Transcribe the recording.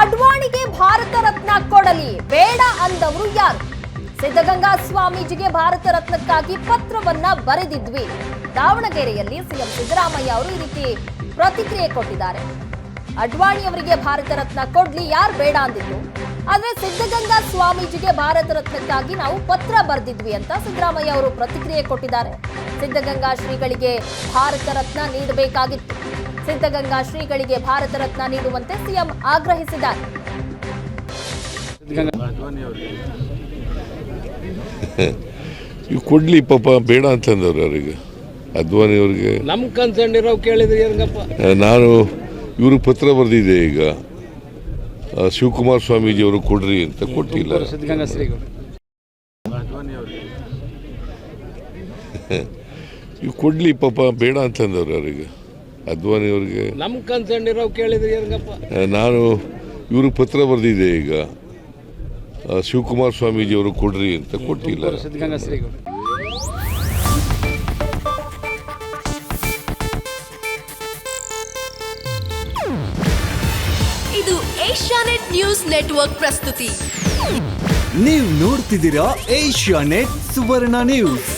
ಅಡ್ವಾಣಿಗೆ ಭಾರತ ರತ್ನ ಕೊಡಲಿ, ಬೇಡ ಅಂದವರು ಯಾರು? ಸಿದ್ಧಗಂಗಾ ಸ್ವಾಮೀಜಿಗೆ ಭಾರತ ರತ್ನಕ್ಕಾಗಿ ಪತ್ರವನ್ನ ಬರೆದಿದ್ವಿ. ದಾವಣಗೆರೆಯಲ್ಲಿ ಸಿಎಂ ಸಿದ್ದರಾಮಯ್ಯ ಅವರು ಈ ರೀತಿ ಪ್ರತಿಕ್ರಿಯೆ ಕೊಟ್ಟಿದ್ದಾರೆ. ಅಡ್ವಾಣಿ ಅವರಿಗೆ ಭಾರತ ರತ್ನ ಕೊಡ್ಲಿ, ಯಾರು ಬೇಡ ಅಂದಿದ್ದು? ಆದ್ರೆ ಸಿದ್ಧಗಂಗಾ ಸ್ವಾಮೀಜಿಗೆ ಭಾರತ ರತ್ನಕ್ಕಾಗಿ ನಾವು ಪತ್ರ ಬರೆದಿದ್ವಿ ಅಂತ ಸಿದ್ದರಾಮಯ್ಯ ಅವರು ಪ್ರತಿಕ್ರಿಯೆ ಕೊಟ್ಟಿದ್ದಾರೆ. ಸಿದ್ಧಗಂಗಾ ಶ್ರೀಗಳಿಗೆ ಭಾರತ ರತ್ನ ನೀಡಬೇಕಾಗಿತ್ತು. ಸಿದ್ಧಗಂಗಾ ಶ್ರೀಗಳಿಗೆ ಭಾರತ ರತ್ನ ನೀಡುವಂತೆ ಸಿಎಂ ಆಗ್ರಹಿಸಿದ್ದಾರೆ. ಇವು ಕೊಡ್ಲಿ ಪಾಪ ಬೇಡ ಅಂತಂದವ್ರು ಅವರಿಗೆ. ಅದ್ವಾನಿ ಅವ್ರಿಗೆ. ನಮ್ ಕನ್ಸರ್ನ್ ಇರೋ ಕೇಳಿದ್ರಿ ನಾನು ಇವ್ರಿಗೆ ಪತ್ರ ಬರೆದಿದೆ ಈಗ. ಶಿವಕುಮಾರ್ ಸ್ವಾಮೀಜಿ ಅವರು ಕೊಡ್ರಿ ಅಂತ ಕೊಟ್ಟಿಲ್ಲ. ಇವು ಕೊಡ್ಲಿ ಪಾಪ ಬೇಡ ಅಂತಂದವ್ರು ಅವ್ರಿಗೆ. ಅದ್ವಾನಿ ಅವರಿಗೆ. ನಮ್ ಕನ್ಸರ್ನ್ ಇರೋ ಕೇಳಿದ್ರೆ ಹೆಂಗಪ್ಪ? ನಾನು ಇವ್ರಿಗೆ ಪತ್ರ ಬರೆದಿದ್ದೆ ಈಗ. ಶಿವಕುಮಾರ್ ಸ್ವಾಮೀಜಿ ಅವರು ಕೊಡ್ರಿ ಅಂತ ಕೊಟ್ಟಿಲ್ಲ. ಇದು ಏಷ್ಯಾನೆಟ್ ನ್ಯೂಸ್ ನೆಟ್ವರ್ಕ್ ಪ್ರಸ್ತುತಿ. ನೀವು ನೋಡ್ತಿದ್ದೀರಾ ಏಷ್ಯಾ ನೆಟ್ ಸುವರ್ಣ ನ್ಯೂಸ್.